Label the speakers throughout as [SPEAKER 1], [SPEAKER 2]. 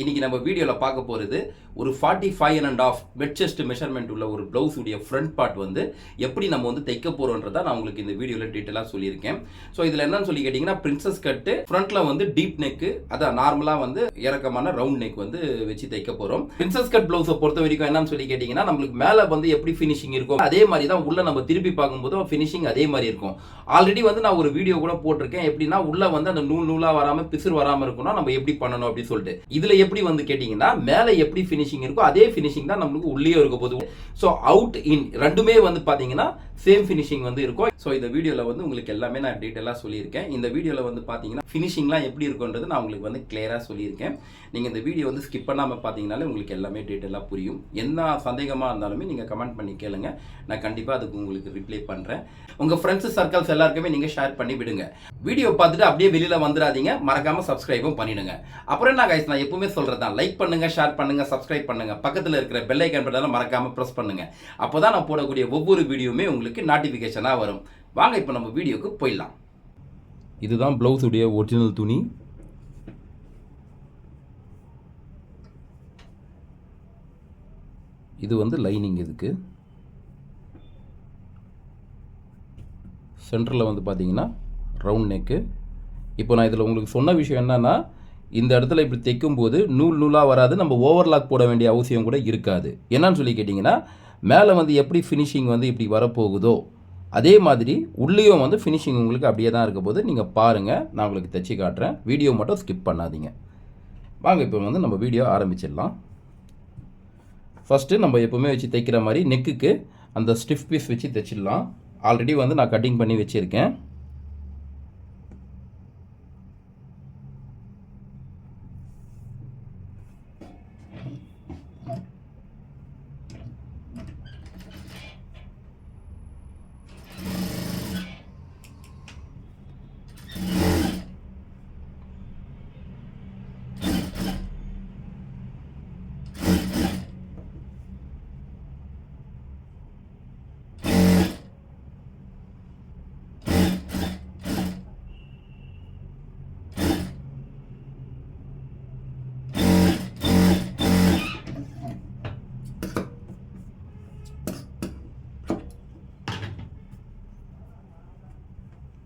[SPEAKER 1] இன்னைக்கு நம்ம வீடியோவில் பார்க்க போகிறது ஒரு forty five and half bed chest measurement உள்ள ஒரு ப்ளவுஸுடைய உடைய ஃப்ரண்ட் பார்ட் வந்து எப்படி நம்ம வந்து தைக்க போகிறோன்றதை நான் உங்களுக்கு இந்த வீடியோவில் டீட்டெயிலாக சொல்லியிருக்கேன். ஸோ இதில் என்னன்னு சொல்லி கேட்டிங்கன்னா பிரின்சஸ் கட்டு ஃப்ரண்ட்டில் வந்து டீப் நெக்கு அதான் நார்மலாக வந்து இறக்கமான ரவுண்ட் நெக் வந்து வச்சு தைக்க போகிறோம் பிரின்சஸ் கட் ப்ளவுஸை பொறுத்த வரைக்கும் என்னன்னு சொல்லி கேட்டிங்கன்னா நம்மளுக்கு மேலே வந்து எப்படி ஃபினிஷிங் இருக்கும் அதே மாதிரி தான் உள்ள நம்ம திருப்பி பார்க்கும்போது ஃபினிஷிங் அதே மாதிரி இருக்கும். ஆல்ரெடி வந்து நான் ஒரு வீடியோ கூட போட்டிருக்கேன். எப்படின்னா உள்ள வந்து அந்த நூல் நூலாக வராமல் பிசுறு வராமல் இருக்கும்னா நம்ம எப்படி பண்ணணும் அப்படின்னு சொல்லிட்டு. இதில் எப்படி வந்து கேட்டிங்கன்னா மேலே எப்படி ஃபினிஷிங் இருக்கோ அதே ஃபினிஷிங் தான் நம்மளுக்கு உள்ளே இருக்க போது ஸோ அவுட் இன் ரெண்டுமே வந்து பார்த்தீங்கன்னா சேம் ஃபினிஷிங் வந்து இருக்கும். ஸோ இந்த வீடியோவில் வந்து உங்களுக்கு எல்லாமே நான் டீட்டெயிலாக சொல்லியிருக்கேன். இந்த வீடியோவில் வந்து பார்த்தீங்கன்னா ஃபினிஷிங்லாம் எப்படி இருக்குன்றது நான் உங்களுக்கு வந்து கிளியராக சொல்லியிருக்கேன். நீங்கள் இந்த வீடியோ வந்து ஸ்கிப் பண்ணாமல் பார்த்தீங்கனாலே உங்களுக்கு எல்லாமே டீட்டெயிலாக புரியும். என்ன சந்தேகமாக இருந்தாலுமே நீங்கள் கமெண்ட் பண்ணி கேளுங்க. நான் கண்டிப்பாக அதுக்கு உங்களுக்கு ரிப்ளை பண்ணுறேன் உங்கள் ஃப்ரெண்ட்ஸ் சர்க்கிள்ஸ் எல்லாருக்குமே நீங்கள் ஷேர் பண்ணி விடுங்க. வீடியோ பார்த்துட்டு அப்படியே வெளியில் வந்துடாதீங்க. மறக்காமல் சப்ஸ்கிரைபும் பண்ணிடுங்க. அப்புறம் நான் guys நான் எப்பவுமே சொல்கிறது தான். லைக் பண்ணுங்கள் ஷேர் பண்ணுங்கள் சப்ஸ்கிரைப் பண்ணுங்க. பக்கத்தில் இருக்கிற பெல்லைக்கன் பட்டனை மறக்காமல் ப்ரெஸ் பண்ணுங்கள் அப்போ தான் நான் போடக்கூடிய ஒவ்வொரு வீடியோவுமே உங்களுக்கு நோட்டிஃபிகேஷனாக வரும். வாங்க இப்போ நம்ம வீடியோக்கு போயிடலாம். இதுதான் ப்ளவுஸ் உடைய ஒரிஜினல் துணி. இது வந்து லைனிங் இதுக்கு. சென்டரில் வந்து பார்த்தீங்கன்னா ரவுண்ட் நெக்கு இப்போ நான் இதில் உங்களுக்கு சொன்ன விஷயம் என்னன்னா இந்த இடத்துல இப்படி தைக்கும்போது நூல் நூலாக வராது நம்ம ஓவர்லாக் போட வேண்டிய அவசியம் கூட இருக்காது. என்னன்னு சொல்லி கேட்டிங்கன்னா மேலே வந்து எப்படி ஃபினிஷிங் வந்து இப்படி வரப்போகுதோ அதே மாதிரி உள்ளேயும் வந்து ஃபினிஷிங் உங்களுக்கு அப்படியே தான் இருக்க போது நீங்கள் பாருங்கள் நான் உங்களுக்கு தைச்சி காட்டுறேன். வீடியோ மட்டும் ஸ்கிப் பண்ணாதீங்க. வாங்க இப்போ வந்து நம்ம வீடியோ ஆரம்பிச்சிடலாம். ஃபஸ்ட்டு நம்ம எப்போவுமே வச்சு தைக்கிற மாதிரி நெக்குக்கு அந்த ஸ்டிஃப் பீஸ் வச்சு தைச்சிடலாம் ஆல்ரெடி வந்து நான் கட்டிங் பண்ணி வச்சுருக்கேன்.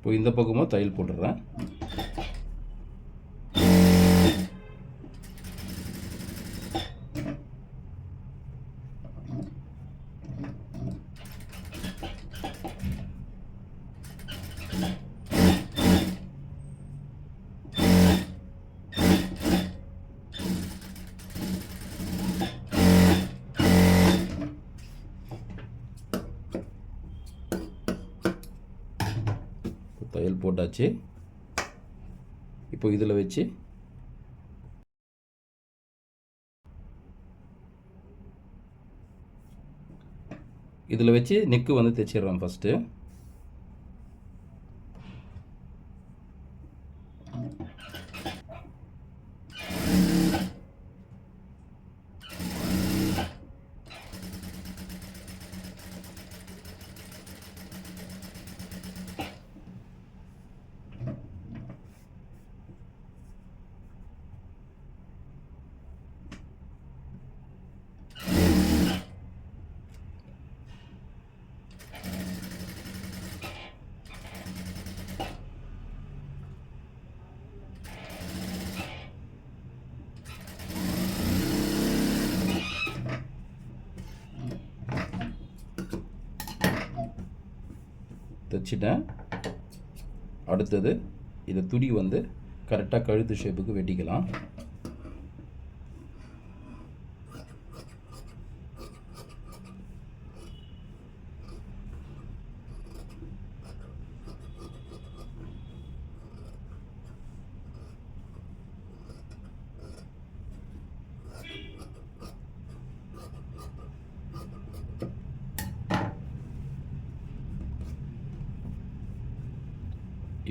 [SPEAKER 1] இப்போ இந்த பக்கமும் தையல் போட்டுடுறேன். தையல் இப்போ இதில் வச்சு இதில் வச்சு நெக்கு வந்து தைச்சிடுறேன் ஃபஸ்ட்டு தைச்சிட்டேன் அடுத்தது இதை துடி வந்து கரெக்டாக கழுத்து ஷேப்புக்கு வெட்டிக்கலாம்.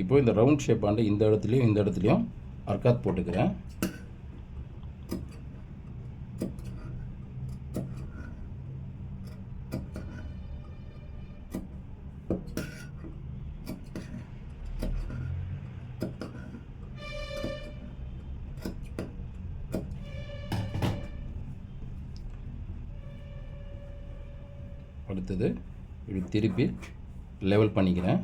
[SPEAKER 1] இப்போ இந்த ரவுண்ட் ஷேப் ஷேப்பாண்ட இந்த இடத்துலையும் இந்த இடத்துலையும் அர்காத் போட்டுக்கிறேன். அடுத்தது இப்படி திருப்பி லெவல் பண்ணிக்கிறேன்.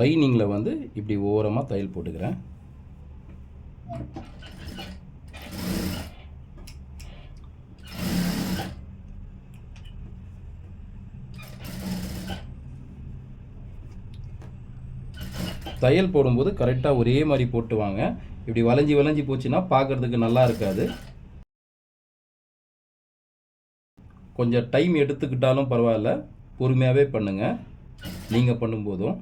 [SPEAKER 1] லைனிங்கில் வந்து இப்படி ஓரமாக தையல் போட்டுக்கிறேன். தையல் போடும்போது கரெக்டாக ஒரே மாதிரி போட்டு வாங்க இப்படி வளைஞ்சி வளைஞ்சி போச்சுன்னா பார்க்குறதுக்கு நல்லா இருக்காது. கொஞ்சம் டைம் எடுத்துக்கிட்டாலும் பரவாயில்ல. பொறுமையாகவே பண்ணுங்கள் நீங்கள் பண்ணும்போதும்.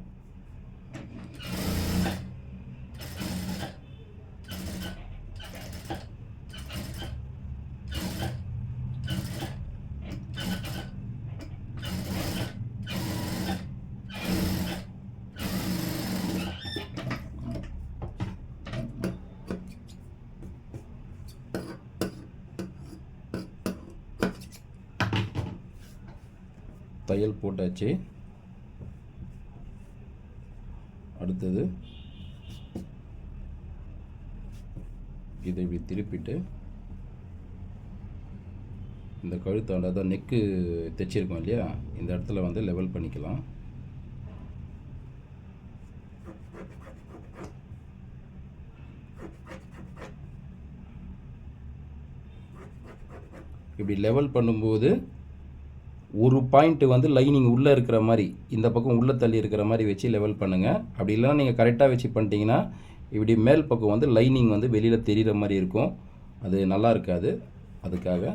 [SPEAKER 1] தையல் போட்டாச்சு. அடுத்தது இதை இப்படி திருப்பிட்டு இந்த கழுத்தால் அதான் நெக்கு தைச்சிருக்கோம் இல்லையா? இந்த இடத்துல வந்து லெவல் பண்ணிக்கலாம். இப்படி லெவல் பண்ணும்போது ஒரு பாயிண்ட்டு வந்து லைனிங் உள்ளே இருக்கிற மாதிரி இந்த பக்கம் உள்ளே தள்ளி இருக்கிற மாதிரி வச்சு லெவல் பண்ணுங்கள் அப்படி இல்லைன்னா நீங்கள் கரெக்டாக வச்சு பண்ணிட்டீங்கன்னா இப்படி மேல் பக்கம் வந்து லைனிங் வந்து வெளியில் தெரிகிற மாதிரி இருக்கும். அது நல்லா இருக்காது. அதுக்காக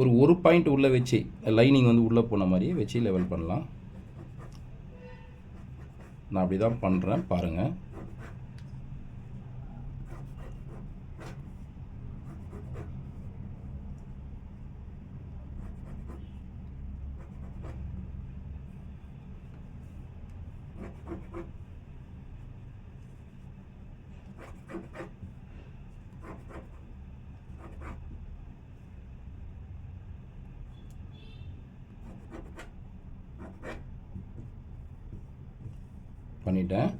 [SPEAKER 1] ஒரு ஒரு பாயிண்ட் உள்ளே வச்சு லைனிங் வந்து உள்ளே போன மாதிரியே வச்சு லெவல் பண்ணலாம். நான் அப்படி தான் பண்ணுறேன் பாருங்கள் பண்ணிட்டேன்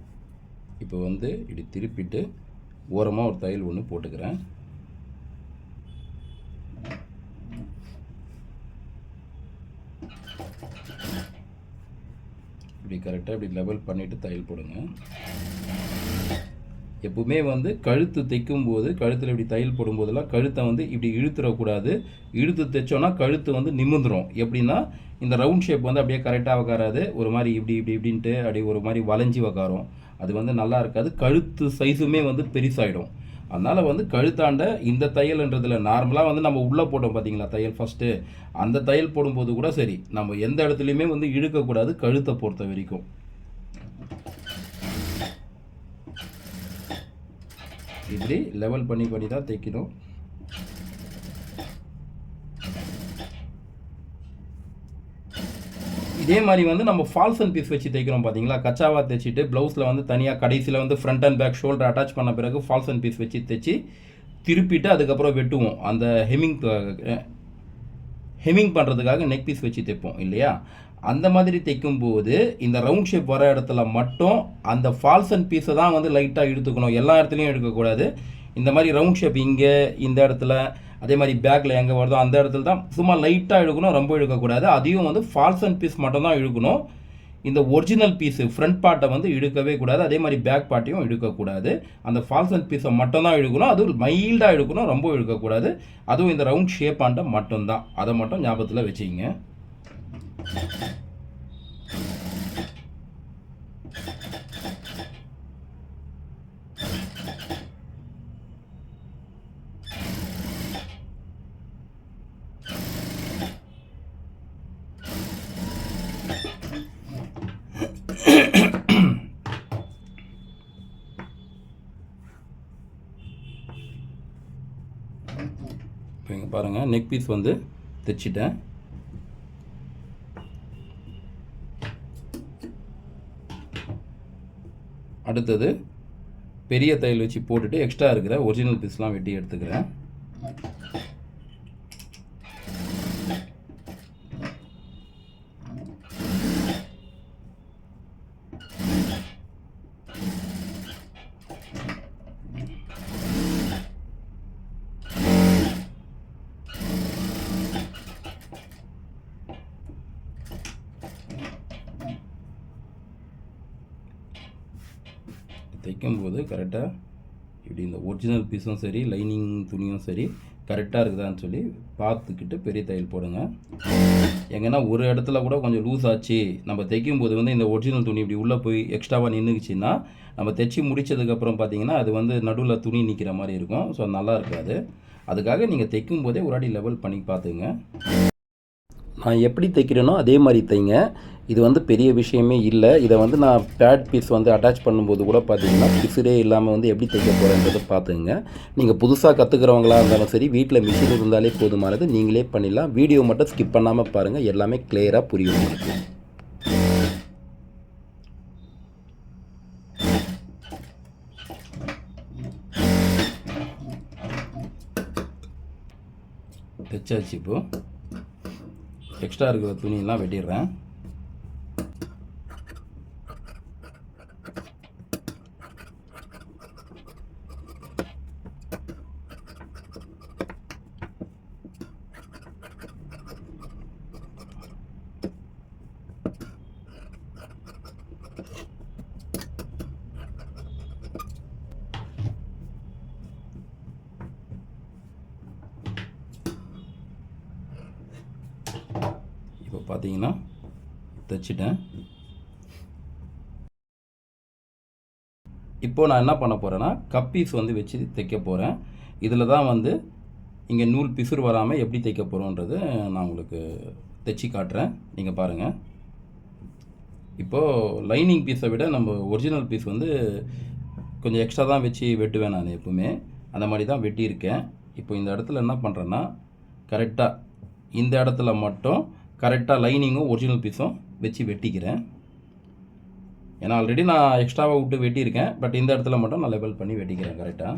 [SPEAKER 1] இப்போ வந்து இப்படி திருப்பிட்டு ஓரமாக ஒரு தையல் ஒன்று போட்டுக்கிறேன். இப்படி கரெக்டாக இப்படி லெவல் பண்ணிவிட்டு தையல் போடுங்க. எப்பவுமே வந்து கழுத்து தைக்கும் போது கழுத்தில் இப்படி தையல் போடும்போதெல்லாம் கழுத்தை வந்து இப்படி இழுத்துடக்கூடாது. இழுத்து தைச்சோன்னா கழுத்து வந்து நிமிந்துடும் எப்படின்னா இந்த ரவுண்ட் ஷேப் வந்து அப்படியே கரெக்டாக உக்காராது. ஒரு மாதிரி இப்படி இப்படி இப்படின்ட்டு அப்படியே ஒரு மாதிரி வளைஞ்சி உக்காரும். அது வந்து நல்லா இருக்காது. கழுத்து சைஸுமே வந்து பெருசாகிடும் அதனால் வந்து கழுத்தாண்ட இந்த தையல்ன்றதில் நார்மலாக வந்து நம்ம உள்ளே போட்டோம் பார்த்தீங்களா தையல் ஃபஸ்ட்டு அந்த தையல் போடும்போது கூட சரி நம்ம எந்த இடத்துலையுமே வந்து இழுக்கக்கூடாது கழுத்தை பொறுத்த வரைக்கும். இப்படி லெவல் பண்ணி பண்ணி தான் தைக்கணும் இதே மாதிரி வந்து நம்ம ஃபால்ஸ் அண்ட் பீஸ் வச்சு தைக்கிறோம் பார்த்தீங்களா கச்சாவா தைச்சிட்டு ப்ளவுஸில் வந்து தனியாக கடைசியில் வந்து front and back shoulder attach பண்ண பிறகு ஃபால்ஸ் அண்ட் பீஸ் வச்சு தைச்சி திருப்பிட்டு அதுக்கப்புறம் வெட்டுவோம். அந்த ஹெமிங் ஹெமிங் பண்ணுறதுக்காக நெக் பீஸ் வச்சு தைப்போம் இல்லையா? அந்த மாதிரி தைக்கும் போது இந்த ரவுண்ட் ஷேப் வர இடத்துல மட்டும் அந்த ஃபால்ஸ் அண்ட் பீஸை தான் வந்து லைட்டாக இழுத்துக்கணும். எல்லா இடத்துலையும் எடுக்கக்கூடாது. இந்த மாதிரி ரவுண்ட் ஷேப் இங்கே இந்த இடத்துல அதே மாதிரி பேக்கில் எங்கே வருதோ அந்த இடத்துல தான் சும்மா லைட்டாக இழுக்கணும் ரொம்ப இழுக்கக்கூடாது. அதையும் வந்து ஃபால்ஸ் அண்ட் பீஸ் மட்டும் தான் இழுக்கணும். இந்த ஒரிஜினல் பீஸு ஃப்ரண்ட் பார்ட்டை வந்து இழுக்கவே கூடாது. அதே மாதிரி பேக் பார்ட்டையும் இழுக்கக்கூடாது. அந்த ஃபால்ஸ் அண்ட் பீஸை மட்டும்தான் எழுக்கணும் இழுக்கணும். அதுவும் மைல்டாக இழுக்கணும் ரொம்ப இழுக்கக்கூடாது. அதுவும் இந்த ரவுண்ட் ஷேப் ஆண்ட மட்டும்தான். அதை மட்டும் ஞாபகத்தில் வச்சுக்கிங்க. இப்போ இங்கே பாருங்கள் நெக் பீஸ் வந்து தைச்சிட்டேன். அடுத்தது பெரிய தையல் வச்சு போட்டுட்டு எக்ஸ்ட்ரா இருக்கிற ஒரிஜினல் பீஸ்லாம் வெட்டி எடுத்துக்கிறேன். தைக்கும்போது கரெக்டாக இப்படி இந்த ஒரிஜினல் பீஸும் சரி லைனிங் துணியும் சரி கரெக்டாக இருக்குதான்னு சொல்லி பார்த்துக்கிட்டு பெரிய தையல் போடுங்க. எங்கன்னா ஒரு இடத்துல கூட கொஞ்சம் லூஸ் ஆச்சு நம்ம தைக்கும் போது வந்து இந்த ஒரிஜினல் துணி இப்படி உள்ளே போய் எக்ஸ்ட்ராவாக நின்றுச்சின்னா நம்ம தைச்சி முடித்ததுக்கப்புறம் பார்த்தீங்கன்னா அது வந்து நடுவில் துணி நிற்கிற மாதிரி இருக்கும். ஸோ நல்லா இருக்காது. அதுக்காக நீங்கள் தைக்கும் போதே ஒரு அடி லெவல் பண்ணி பார்த்துங்க. நான் எப்படி தைக்கிறேனோ அதே மாதிரி தைங்க. இது வந்து பெரிய விஷயமே இல்லை. இதை வந்து நான் பேட் பீஸ் வந்து அட்டாச் பண்ணும்போது கூட பார்த்தீங்கன்னா பிசுரே இல்லாமல் வந்து எப்படி தைக்க போகிறேன்றதை பார்த்துங்க நீங்கள் புதுசாக கற்றுக்கிறவங்களா இருந்தாலும் சரி வீட்டில் மிஷின் இருந்தாலே போதுமானது. நீங்களே பண்ணிடலாம். வீடியோ மட்டும் ஸ்கிப் பண்ணாமல் பாருங்கள் எல்லாமே கிளியராக புரியும் உங்களுக்கு. தைச்சாச்சு இப்போது எக்ஸ்ட்ரா இருக்கிற துணியெல்லாம் வெட்டிடுறேன் இப்போ பார்த்தீங்கன்னா தைச்சிட்டேன் இப்போ நான் என்ன பண்ண போகிறேன்னா கப் பீஸ் வந்து வச்சு தைக்க போகிறேன் இதில் தான் வந்து இங்கே நூல் பிசுறு வராமல் எப்படி தைக்க போகிறோன்றது நான் உங்களுக்கு தைச்சி காட்டுறேன். நீங்கள் பாருங்கள் இப்போது லைனிங் பீஸை விட நம்ம ஒரிஜினல் பீஸ் வந்து கொஞ்சம் எக்ஸ்ட்ரா தான் வச்சு வெட்டுவேன் நான் எப்பவுமே. அந்த மாதிரி தான் வெட்டியிருக்கேன். இப்போ இந்த இடத்துல என்ன பண்ணுறேன்னா கரெக்டாக இந்த இடத்துல மட்டும் கரெக்டாக லைனிங்கும் ஒரிஜினல் பீஸும் வச்சு வெட்டிக்கிறேன். ஏன்னா ஆல்ரெடி நான் எக்ஸ்ட்ராவாக விட்டு வெட்டியிருக்கேன் பட் இந்த இடத்துல மட்டும் நான் லெவல் பண்ணி வெட்டிக்கிறேன் கரெக்டாக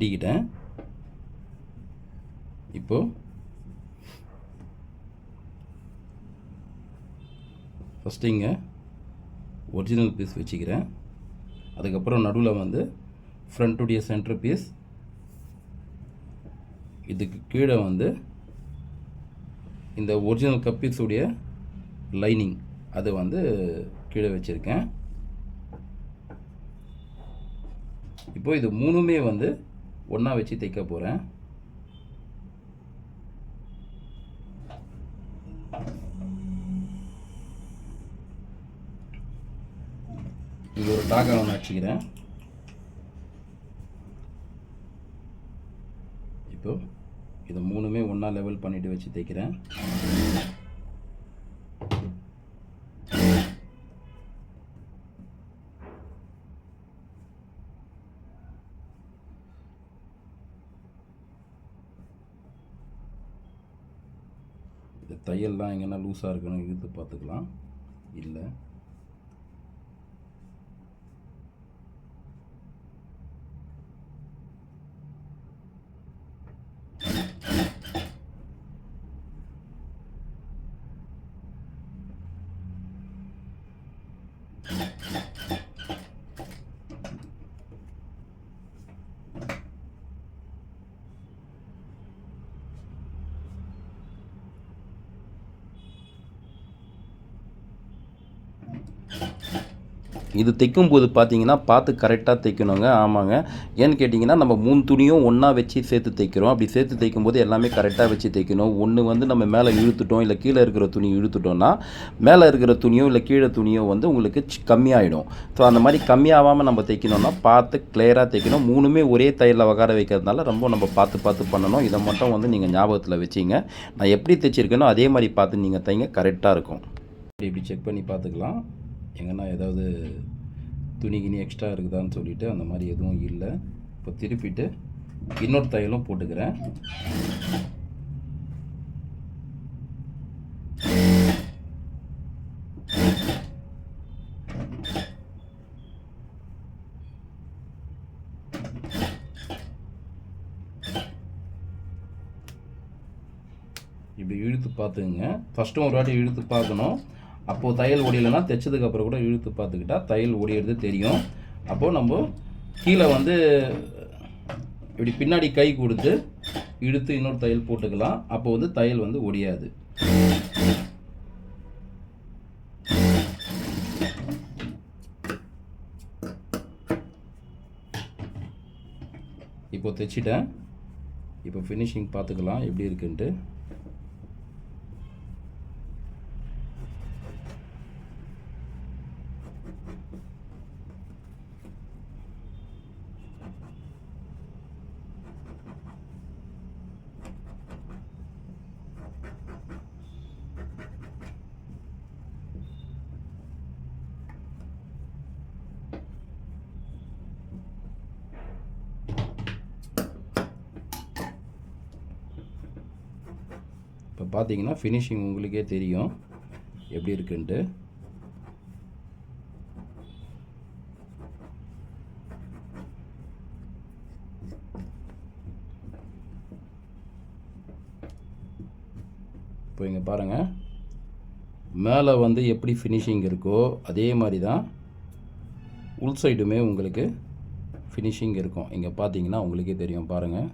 [SPEAKER 1] வெட்டிக்கிட்டேன். இப்போ ஃபஸ்ட்டு இங்கே ஒரிஜினல் பீஸ் வச்சுக்கிறேன். அதுக்கப்புறம் நடுவில் வந்து ஃப்ரண்ட்டுடைய சென்டர் பீஸ் இதுக்கு கீழே வந்து இந்த ஒரிஜினல் கப்பீஸுடைய லைனிங் அது வந்து கீழே வச்சுருக்கேன். இப்போ இது மூணுமே வந்து ஒன்றா வச்சு தைக்க போகிறேன் இது ஒரு டாக்கா ஒன்று வச்சுக்கிறேன். இப்போது இதை மூணுமே ஒன்றா லெவல் பண்ணிவிட்டு வச்சு தைக்கிறேன் தையல்லாம் எங்கன்னா லூஸாக இருக்குன்னு இழுத்து பார்த்துக்கலாம். இல்லை. இது தைக்கும் போது பார்த்தீங்கன்னா பார்த்து கரெக்டாக தைக்கணுங்க. ஆமாங்க. ஏன்னு கேட்டிங்கன்னா நம்ம மூணு துணியும் ஒன்றா வச்சு சேர்த்து தைக்கிறோம். அப்படி சேர்த்து தைக்கும் போது எல்லாமே கரெக்டாக வச்சு தைக்கணும். ஒன்று வந்து நம்ம மேலே இழுத்துட்டோம் இல்லை கீழே இருக்கிற துணி இழுத்துட்டோம்னா மேலே இருக்கிற துணியோ இல்லை கீழே துணியோ வந்து உங்களுக்கு கம்மியாயிடும். ஸோ அந்த மாதிரி கம்மியாகாமல் நம்ம தைக்கணும்னா பார்த்து கிளியராக தைக்கணும். மூணுமே ஒரே தையலில் வகார வைக்கிறதுனால ரொம்ப நம்ம பார்த்து பார்த்து பண்ணணும். இதை மட்டும் வந்து நீங்கள் ஞாபகத்தில் வச்சிங்க. நான் எப்படி தைச்சிருக்கேனோ அதே மாதிரி பார்த்து நீங்கள் தைங்க கரெக்டாக இருக்கும். இப்படி செக் பண்ணி பார்த்துக்கலாம். எங்கன்னா ஏதாவது துணி கிணி எக்ஸ்ட்ரா இருக்குதான்னு சொல்லிவிட்டு அந்த மாதிரி எதுவும் இல்லை. இப்போ திருப்பிட்டு இன்னொரு தையலும் போட்டுக்கிறேன். இப்படி இழுத்து பார்த்துங்க ஃபஸ்ட்டும் ஒரு வாட்டி இழுத்து பார்க்கணும். அப்போது தையல் ஒடியலைன்னா தைச்சதுக்கு அப்புறம் கூட இழுத்து பார்த்துக்கிட்டா தையல் ஒடியிறது தெரியும். அப்போது நம்ம கீழே வந்து இப்படி பின்னாடி கை கொடுத்து இழுத்து இன்னொரு தையல் போட்டுக்கலாம். அப்போ வந்து தையல் வந்து ஒடியாது. இப்போ தைச்சிட்டேன். இப்போ ஃபினிஷிங் பார்த்துக்கலாம். எப்படி இருக்குன்ட்டு. பார்த்தீங்கன்னா ஃபினிஷிங் உங்களுக்கே தெரியும். எப்படி இருக்குன்ட்டு. இப்போ இங்கே பாருங்கள் மேலே வந்து எப்படி ஃபினிஷிங் இருக்கோ அதே மாதிரி தான் உள் சைடுமே உங்களுக்கு ஃபினிஷிங் இருக்கும். இங்கே பார்த்தீங்கன்னா உங்களுக்கே தெரியும். பாருங்கள்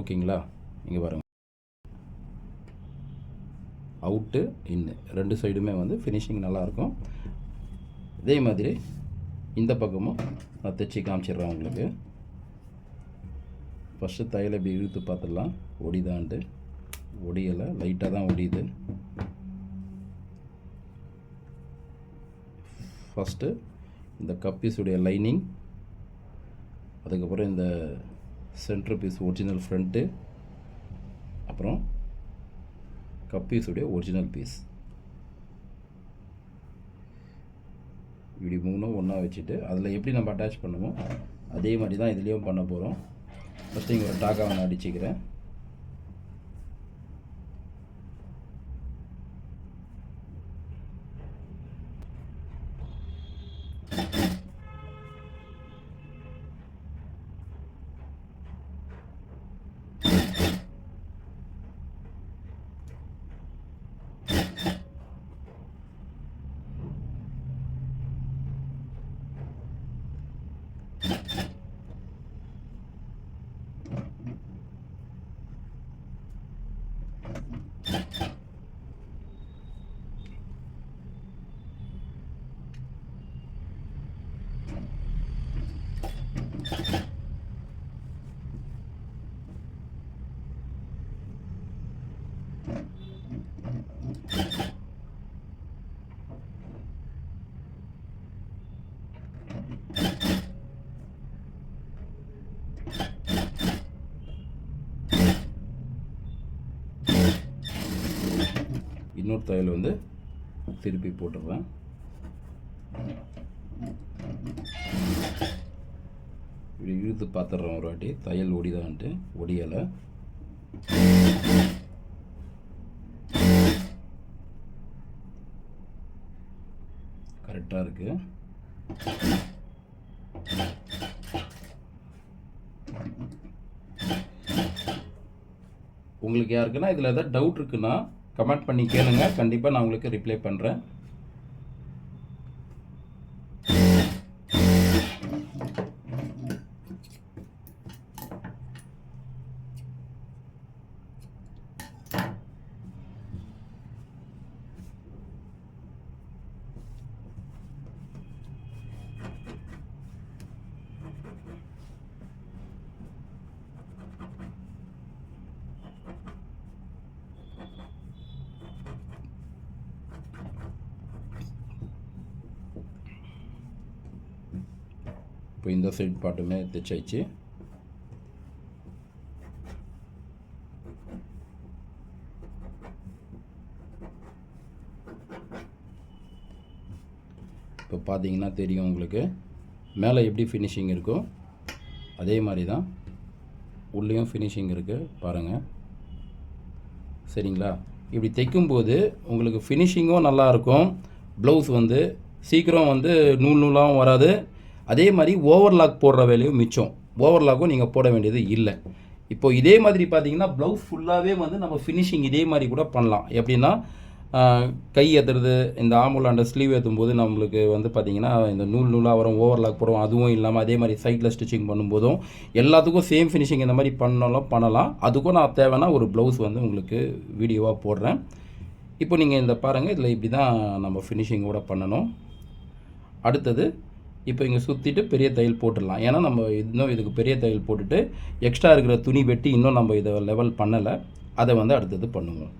[SPEAKER 1] ஓகேங்களா? இங்கே பாருங்கள் அவுட்டு இன்னு ரெண்டு சைடுமே வந்து ஃபினிஷிங் நல்லாயிருக்கும் இதே மாதிரி இந்த பக்கமும் நான் தைச்சி காமிச்சிடுறேன் உங்களுக்கு. ஃபஸ்ட்டு தையலை இப்படி இழுத்து பார்த்துடலாம். ஒடிதான்ட்டு ஒடியலை லைட்டாக தான் ஒடியுது. ஃபஸ்ட்டு இந்த கப்பீஸுடைய லைனிங் அதுக்கப்புறம் இந்த சென்ட்ரு பீஸ் ஒரிஜினல் ஃப்ரண்ட்டு அப்புறம் கப்பீஸுடைய ஒரிஜினல் பீஸ் இப்படி மூணும் ஒன்றா வச்சுட்டு அதில் எப்படி நம்ம அட்டாச் பண்ணுவோம் அதே மாதிரி தான் இதுலேயும் பண்ண போகிறோம் ஃபஸ்ட்டு இங்கே ஒரு டாக்கா ஒன்று அடிச்சுக்கிறேன். இன்னொரு தையல் வந்து திருப்பி போட்டுடுறேன். இப்படி இழுத்து பார்த்துட்றேன் ஒரு வாட்டி. தையல் ஒடிதான்ட்டு ஒடியலை. கரெக்டாக இருக்குது உங்களுக்கு யாருக்குன்னா இதில் ஏதாவது டவுட் இருக்குன்னா கமெண்ட் பண்ணி கேளுங்க. கண்டிப்பாக நான் உங்களுக்கு ரிப்ளை பண்ணுறேன் இப்போ இந்த சைட் பாட்டுமே தைச்சாச்சு இப்போ இப்போ பார்த்தீங்கன்னா தெரியும் உங்களுக்கு. மேலே எப்படி ஃபினிஷிங் இருக்கோ அதே மாதிரி தான் உள்ளேயும் ஃபினிஷிங் இருக்குது பாருங்கள் சரிங்களா? இப்படி தைக்கும்போது உங்களுக்கு ஃபினிஷிங்கும் நல்லாயிருக்கும் ப்ளவுஸ் வந்து சீக்கிரம் வந்து நூல் நூலாகவும் வராது. அதே மாதிரி ஓவர்லாக் போடுற வேலையும் மிச்சம். ஓவர்லாக்கும் நீங்கள் போட வேண்டியது இல்லை. இப்போ இதே மாதிரி பார்த்தீங்கன்னா ப்ளவுஸ் ஃபுல்லாகவே வந்து நம்ம ஃபினிஷிங் இதே மாதிரி கூட பண்ணலாம். எப்படின்னா கை ஏற்றுறது இந்த ஆம்புலாண்ட ஸ்லீவ் ஏற்றும் போது நம்மளுக்கு வந்து பார்த்திங்கன்னா இந்த நூல் நூலாக வரும் ஓவர்லாக் போடும் அதுவும் இல்லாமல் அதே மாதிரி சைடில் ஸ்டிச்சிங் பண்ணும்போதும் எல்லாத்துக்கும் சேம் ஃபினிஷிங் இந்த மாதிரி பண்ணாலும் பண்ணலாம். அதுக்கும் நான் தேவைன்னா ஒரு ப்ளவுஸ் வந்து உங்களுக்கு வீடியோவாக போடுறேன். இப்போ நீங்கள் இந்த பாருங்கள் இதில் இப்படி தான் நம்ம ஃபினிஷிங்கோட பண்ணணும். அடுத்தது இப்போ இங்கே சுற்றிட்டு பெரிய தையல் போட்டுடலாம். ஏன்னா நம்ம இன்னும் இதுக்கு பெரிய தையல் போட்டுட்டு எக்ஸ்ட்ரா இருக்கிற துணி வெட்டி இன்னும் நம்ம இதை லெவல் பண்ணலை. அதை வந்து அடுத்தது பண்ணுவோம்.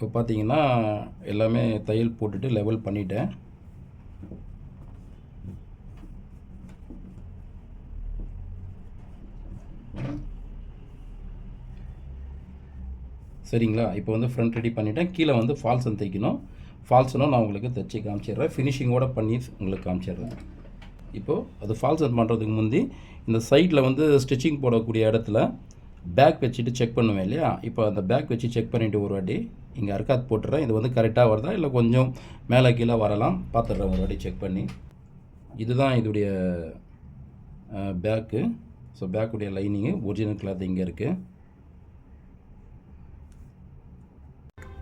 [SPEAKER 1] இப்போ பார்த்தீங்கன்னா எல்லாமே தையல் போட்டுட்டு லெவல் பண்ணிட்டேன். சரிங்களா? இப்போ வந்து ஃப்ரண்ட் ரெடி பண்ணிட்டேன். கீழே வந்து ஃபால்ஸன் தைக்கணும். ஃபால்ஸனும் நான் உங்களுக்கு தைச்சி காமிச்சிடுறேன். ஃபினிஷிங்கோட பண்ணி உங்களுக்கு காமிச்சிடுறேன். இப்போது அது ஃபால்சன் பண்ணுறதுக்கு முந்தி இந்த சைடில் வந்து ஸ்டிச்சிங் போடக்கூடிய இடத்துல பேக் வச்சுட்டு செக் பண்ணுவேன் இல்லையா? இப்போ அந்த பேக் வச்சு செக் பண்ணிவிட்டு ஒரு வாட்டி இங்கே அர்க்காத் போட்டுறேன். இது வந்து கரெக்டாக வருதா? இல்லை கொஞ்சம் மேலே கீழே வரலாம்? பார்த்துட்றேன் ஒரு வாட்டி செக் பண்ணி. இதுதான் இதோடைய பேக்கு ஸோ பேக்குடைய லைனிங்கு ஒரிஜினல் கிளாத் இங்கே இருக்குது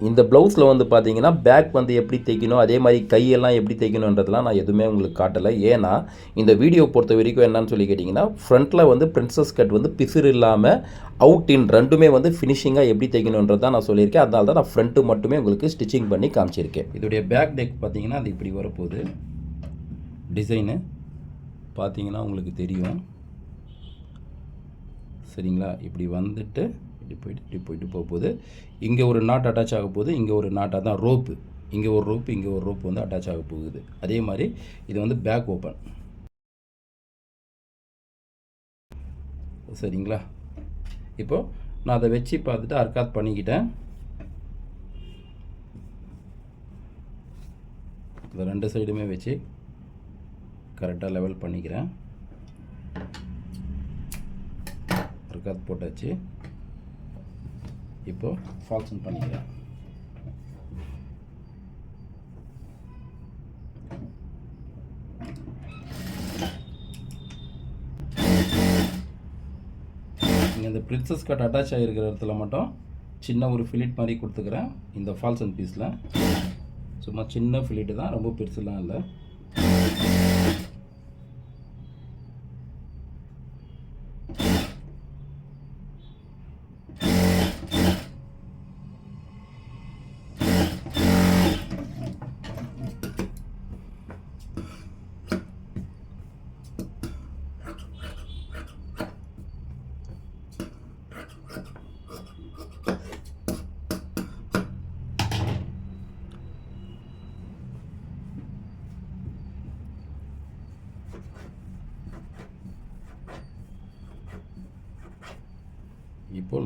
[SPEAKER 1] இந்த ப்ளவுஸில் வந்து பார்த்தீங்கன்னா பேக் வந்து எப்படி தைக்கணும் அதே மாதிரி கையெல்லாம் எப்படி தைக்கணுன்றதெல்லாம் நான் எதுவுமே உங்களுக்கு காட்டலை. ஏன்னா இந்த வீடியோ பொறுத்த வரைக்கும் என்னன்னு சொல்லி கேட்டிங்கன்னா ஃப்ரண்ட்டில் வந்து பிரின்சஸ் கட் வந்து பிசிறு இல்லாமல் அவுட் இன் ரெண்டுமே வந்து ஃபினிஷிங்காக எப்படி தைக்கணுன்றது தான் நான் சொல்லியிருக்கேன். அதனால தான் நான் ஃப்ரண்ட்டு மட்டுமே உங்களுக்கு ஸ்டிச்சிங் பண்ணி காமிச்சிருக்கேன். இதோடைய பேக் டெக் பார்த்தீங்கன்னா அது இப்படி வரப்போகுது. டிசைனு பார்த்தீங்கன்னா உங்களுக்கு தெரியும். சரிங்களா? இப்படி வந்துட்டு இப்படி போயிட்டு இப்படி போயிட்டு போக போகுது இங்கே ஒரு நாட் அட்டாச் ஆக போகுது இங்கே ஒரு நாட்டாக தான் ரோப்பு இங்கே ஒரு ரோப்பு இங்கே ஒரு ரோப்பு வந்து அட்டாச் ஆக போகுது. அதே மாதிரி இது வந்து பேக் ஓப்பன் சரிங்களா? இப்போது நான் அதை வச்சு பார்த்துட்டு அர்க்காத் பண்ணிக்கிட்டேன். இந்த ரெண்டு சைடுமே வச்சு கரெக்டாக லெவல் பண்ணிக்கிறேன். அர்க்காத் போட்டாச்சு. இப்போ ஃபால்சன் பண்ணிக்கிறேன் நீங்கள் இந்த பிரின்சஸ் கட் அட்டாச் ஆகிருக்கிற இடத்துல மட்டும் சின்ன ஒரு ஃபிலிட் மாதிரி கொடுத்துக்கிறேன் இந்த ஃபால்சன் பீஸில் சும்மா சின்ன ஃபிலிட்டு தான் ரொம்ப பெருசுலாம் இல்லை.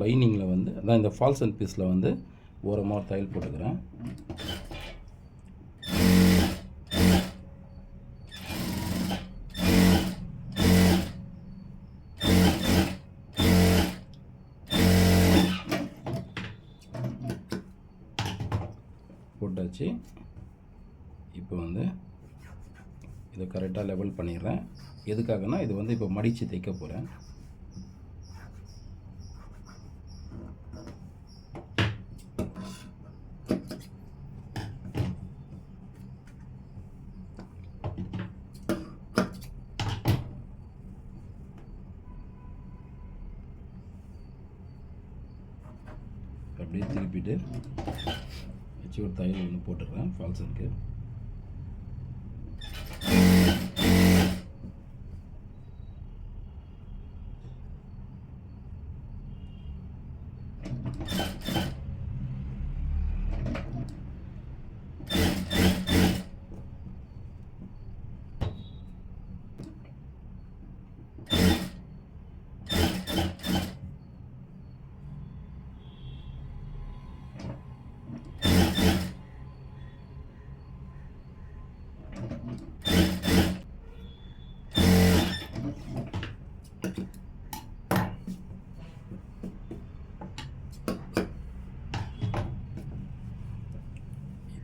[SPEAKER 1] லைனிங்கில் வந்து அதான் இந்த ஃபால்ஸ் அண்ட் பீஸில் வந்து ஓரமாக ஒரு தையல் போட்டுக்கிறேன். போட்டாச்சு. இப்போ வந்து இதை கரெக்டாக லெவல் பண்ணிடுறேன். எதுக்காகனா இது வந்து இப்போ மடித்து தைக்க போகிறேன் அப்படியே திருப்பிட்டு வச்சு ஒரு தையல் ஒன்று போட்டுடுறேன் ஃபால்ஸனுக்கு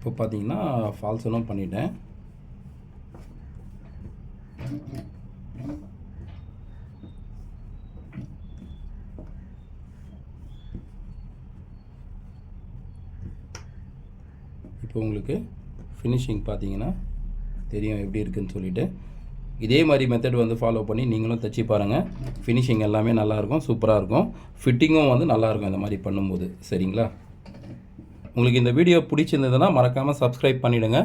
[SPEAKER 1] இப்போ பார்த்தீங்கன்னா ஃபால்ஸனும் பண்ணிட்டேன். இப்போ உங்களுக்கு ஃபினிஷிங் பார்த்தீங்கன்னா தெரியும் எப்படி இருக்குதுன்னு சொல்லிவிட்டு இதே மாதிரி மெத்தட் வந்து ஃபாலோ பண்ணி நீங்களும் தைச்சி பாருங்கள் ஃபினிஷிங் எல்லாமே நல்லாயிருக்கும் சூப்பராக இருக்கும். ஃபிட்டிங்கும் வந்து நல்லாயிருக்கும் இந்த மாதிரி பண்ணும்போது. சரிங்களா? உங்களுக்கு இந்த வீடியோ பிடிச்சிருந்ததுன்னா மறக்காமல் சப்ஸ்கிரைப் பண்ணிவிடுங்க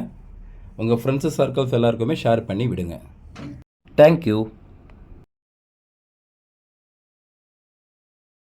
[SPEAKER 1] உங்கள் ஃப்ரெண்ட்ஸு சர்க்கிள்ஸ் எல்லாருக்குமே ஷேர் பண்ணி விடுங்க. தேங்க்யூ